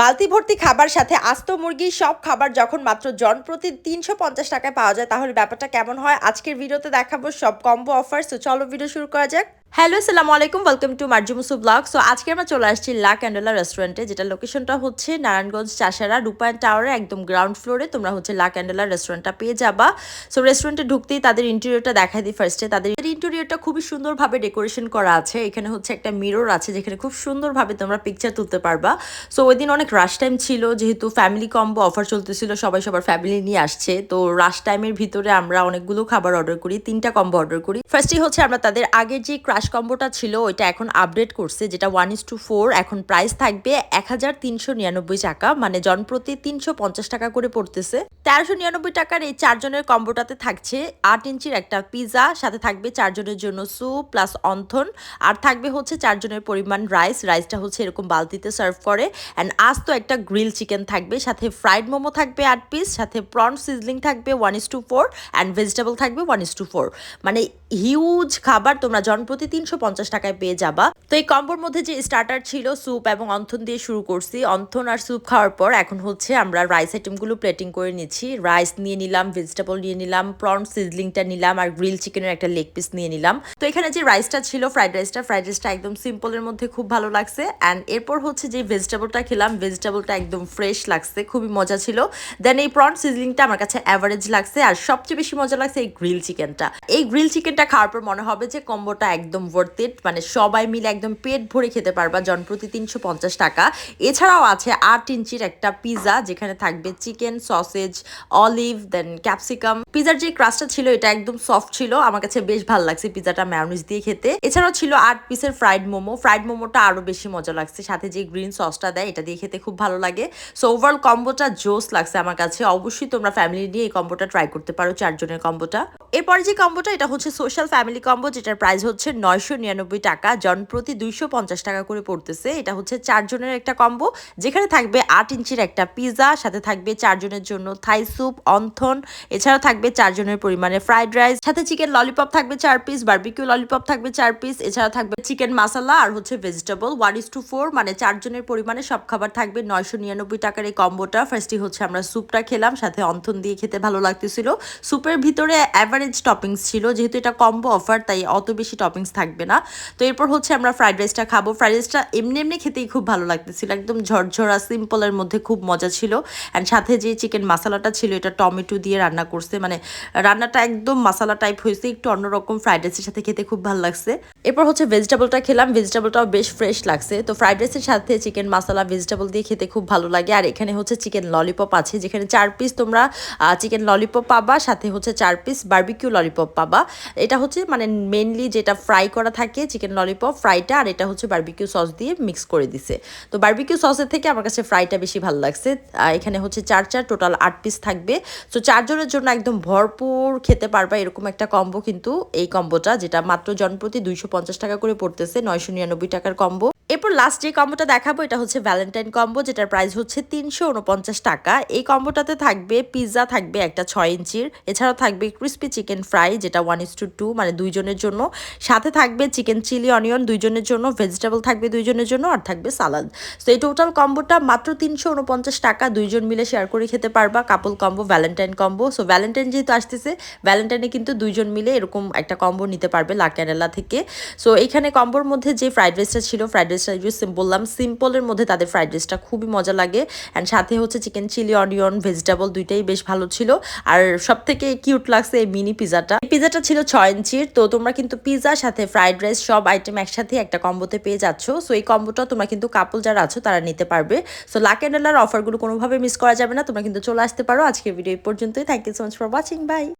বালতি ভর্তি খাবার সাথে আস্ত মুরগি, সব খাবার যখন মাত্র জন প্রতি তিনশো পঞ্চাশ টাকায় পাওয়া যায়, তাহলে ব্যাপারটা কেমন হয়? আজকের ভিডিওতে দেখাবো সব কম্বো অফার সো চলো ভিডিও শুরু করা যাক। হ্যালো, আসসালামু আলাইকুম ওয়েলকাম টু মার্জুমুসু ব্লগ সো আজকে আমরা চলে আসছি লা ক্যান্ডেলা রেস্টুরেন্টে যেটা লোকেশনটা হচ্ছে নারায়ণগঞ্জ চাষারা রূপায়ণ টাওয়ারে একদম গ্রাউন্ড ফ্লোরে তোমরা হচ্ছে লা ক্যান্ডেলা রেস্টুরেন্টটা পেয়ে যাবা। সো রেস্টুরেন্টে ঢুকতেই তাদের ইন্টেরিয়রটা দেখাই দিই ফার্স্টে তাদের ইন্টেরিয়রটা খুবই সুন্দরভাবে ডেকোরেশন করা আছে। এখানে হচ্ছে একটা মিরর আছে, যেখানে খুব সুন্দরভাবে তোমরা পিকচার তুলতে পারবা। সো ওই দিন অনেক রাশ টাইম ছিল, যেহেতু ফ্যামিলি কম্বো অফার চলতেছিল, সবাই সবার ফ্যামিলি নিয়ে আসছে। তো রাশ টাইমের ভিতরে আমরা অনেকগুলো খাবার অর্ডার করি, তিনটা কম্বো অর্ডার করি। ফার্স্টই হচ্ছে আমরা তাদের আগের যে কম্বোটা ছিল, ওইটা এখন আপডেট করছে, যেটা ওয়ান ইস টু ফোর এখন প্রাইস থাকবে এক হাজার তিনশো নিরানব্বই টাকা মানে জনপ্রতি তিনশো পঞ্চাশ টাকা করে পড়তেছে। তেরোশো নিরানব্বই টাকার এই চারজনের কম্বোটাতে থাকছে আট ইঞ্চির একটা পিৎজা সাথে থাকবে চারজনের জন্য স্যুপ প্লাস অন্থন, আর থাকবে হচ্ছে চারজনের পরিমাণ রাইস রাইসটা হচ্ছে এরকম বালতিতে সার্ভ করে অ্যান্ড আজ তো একটা গ্রিল চিকেন থাকবে, সাথে ফ্রাইড মোমো থাকবে আট পিস সাথে প্রন সিজলিং থাকবে one is to four and vegetable থাকবে ওয়ান ইস টু ফোর মানে হিউজ খাবার, তোমরা জনপ্রতি তিনশো পঞ্চাশ টাকায় পেয়ে যাবা। তো এই কম্বোর মধ্যে যে স্টার্টার ছিল স্যুপ এবং অন্থন দিয়ে শুরু করছি। অন্থন আর স্যুপ খাওয়ার পর এখন হচ্ছে আমরা রাইস আইটেমগুলো প্লেটিং করে নিচ্ছি। রাইস নিয়ে নিলাম ভেজিটেবল নিয়ে নিলাম প্রন সিজলিংটা নিলাম আর গ্রিল চিকেনের একটা লেগ পিস নিয়ে নিলাম। তো এখানে যে রাইসটা ছিল ফ্রাইড রাইসটা ফ্রাইড রাইসটা একদম সিম্পলের মধ্যে খুব ভালো লাগছে। অ্যান্ড এরপর হচ্ছে যে ভেজিটেবলটা খেলাম ভেজিটেবলটা একদম ফ্রেশ লাগছে, খুবই মজা ছিল। দেন এই প্রন সিজলিংটা আমার কাছে অ্যাভারেজ লাগছে। আর সবচেয়ে বেশি মজা লাগছে এই গ্রিল চিকেনটা এই গ্রিল চিকেনটা খাওয়ার পর মনে হবে যে কম্বোটা একদম ওয়ার্থ ইট মানে সবাই মিলে একদম পেট ভরে খেতে পারবা জন প্রতি তিনশো পঞ্চাশ টাকা। এছাড়াও আছে আট ইঞ্চির একটা পিৎজা যেখানে থাকবে chicken sausage olive then capsicum পিজার যে ক্রাস্টটা ছিল, এটা একদম সফট ছিল। আমার কাছে বেশ ভালো লাগছে পিজাটা ম্যায়োনিজ দিয়ে খেতে। এছাড়াও ছিল আট পিসের ফ্রাইড মোমো। ফ্রাইড মোমোটা আরও বেশি মজা লাগছে। সাথে যে গ্রিন সসটা দেয়, এটা দিয়ে খেতে খুব ভালো লাগে। সো ওভারঅল কম্বোটা জোস লাগছে আমার কাছে। অবশ্যই তোমরা ফ্যামিলি নিয়ে এই কম্বোটা ট্রাই করতে পারো, চারজনের কম্বোটা এরপরে যে কম্বোটা, এটা হচ্ছে সোশ্যাল ফ্যামিলি কম্বো যেটার প্রাইস হচ্ছে নয়শো নিরানব্বই টাকা। জন প্রতি দুইশো পঞ্চাশ টাকা করে পড়তেছে। এটা হচ্ছে চারজনের একটা কম্বো যেখানে থাকবে আট ইঞ্চির একটা পিৎজা সাথে থাকবে চারজনের জন্য থাই স্যুপ অন্থন এছাড়া থাকবে চারজনের পরিমাণে ফ্রাইড রাইস সাথে চিকেন ললিপপ থাকবে চার পিস বার্বিকিউ ললিপপ থাকবে চার পিস এছাড়া থাকবে চিকেন মাসালা আর হচ্ছে vegetable one is to four মানে চারজনের পরিমাণে সব খাবার থাকবে নয়শো নিরানব্বই টাকার এই কম্বোটা ফার্স্টই হচ্ছে আমরা স্যুপটা খেলাম, সাথে অন্থন দিয়ে খেতে ভালো লাগতেছিল। স্যুপের ভিতরে অ্যাভারেজ টপিংস ছিল, যেহেতু এটা কম্বো অফার তাই অত বেশি টপিংস থাকবে না। তো এরপর হচ্ছে আমরা ফ্রাইড রাইসটা খাব। ফ্রাইড রাইসটা এমনি এমনি খেতেই খুব ভালো লাগতেছিল, একদম ঝরঝরা সিম্পলের মধ্যে খুব মজা ছিল। অ্যান্ড সাথে যে চিকেন মশলাটা ছিল, এটা টমেটো দিয়ে রান্না করছে। মানে রান্নাটা একদম মশলা টাইপ হয়েছে, একটু অন্যরকম ফ্রাইড রাইসের সাথে খেতে খুব ভালো লাগছে। এরপর হচ্ছে ভেজিটেবলটা খেলাম ভেজিটেবলটাও বেশ ফ্রেশ লাগছে। তো ফ্রাইড রাইসের সাথে চিকেন মশলা ভেজিটেবল দিয়ে খেতে খুব ভালো লাগে। আর এখানে হচ্ছে চিকেন ললিপপ আছে, যেখানে চার পিস তোমরা চিকেন ললিপপ পাবা, সাথে হচ্ছে চার পিস বার্বিকিউ ললিপপ পাবা। এটা হচ্ছে মানে মেনলি যেটা ফ্রাই করা থাকে চিকেন ললিপপ ফ্রাইটা আর এটা হচ্ছে বার্বিকিউ সস দিয়ে মিক্স করে দিছে। তো বার্বিকিউ সসের থেকে আমার কাছে ফ্রাইটা বেশি ভালো লাগছে। এখানে হচ্ছে চার চার টোটাল আট পিস থাকবে। তো চারজনের জন্য একদম ভরপুর খেতে পারবা এরকম একটা কম্বো কিন্তু এই কম্বোটা যেটা মাত্র জনপ্রতি দুইশো পঞ্চাশ টাকা করে পড়তেছে, নয়শো নিরানব্বই টাকার কম্বো এরপর লাস্ট যে কম্বোটা দেখাবো, এটা হচ্ছে ভ্যালেন্টাইন কম্বো যেটার প্রাইস হচ্ছে তিনশো উনপঞ্চাশ টাকা। এই কম্বোটাতে থাকবে পিৎজা থাকবে একটা ছয় ইঞ্চির। এছাড়াও থাকবে ক্রিস্পি চিকেন ফ্রাই যেটা ওয়ান ইস টু টু মানে দুইজনের জন্য। সাথে থাকবে চিকেন চিলি অনিয়ন দুইজনের জন্য। ভেজিটেবল থাকবে দুইজনের জন্য, আর থাকবে সালাদ তো এই টোটাল কম্বোটা মাত্র তিনশো উনপঞ্চাশ টাকা। দুইজন মিলে শেয়ার করে খেতে পারবা। Couple combo valentine combo so valentine যেহেতু আসতেছে ভ্যালেন্টাইনে কিন্তু দুইজন মিলে এরকম একটা কম্বো নিতে পারবে লা থেকে। সো এখানে কম্বোর মধ্যে যে ফ্রাইড রাইসটা ছিল ফ্রাইড রাইসটা বললাম সিম্পলের মধ্যে তাদের ফ্রাইড রাইসটা খুবই মজা লাগে। অ্যান্ড সাথে হচ্ছে চিকেন চিলি অনিয়ন ভেজিটেবল দুইটাই বেশ ভালো ছিল। আর সব থেকে কিউট লাগছে এই মিনি পিজাটা এই পিজাটা ছিল ছয় ইঞ্চির, তো তোমরা কিন্তু পিজার সাথে ফ্রাইড রাইস সব আইটেম একসাথে একটা কম্বোতে পেয়ে যাচ্ছ। সো এই কম্বোটা তোমরা কিন্তু কাপল যারা আছো তারা নিতে পারবে। সো লাক লাকেন্ডেলার অফারগুলো কোনোভাবে মিস করা যাবে না, তোমরা কিন্তু চলে আসতে পারো। আজকের ভিডিও এই পর্যন্তই। Thank you so much for watching bye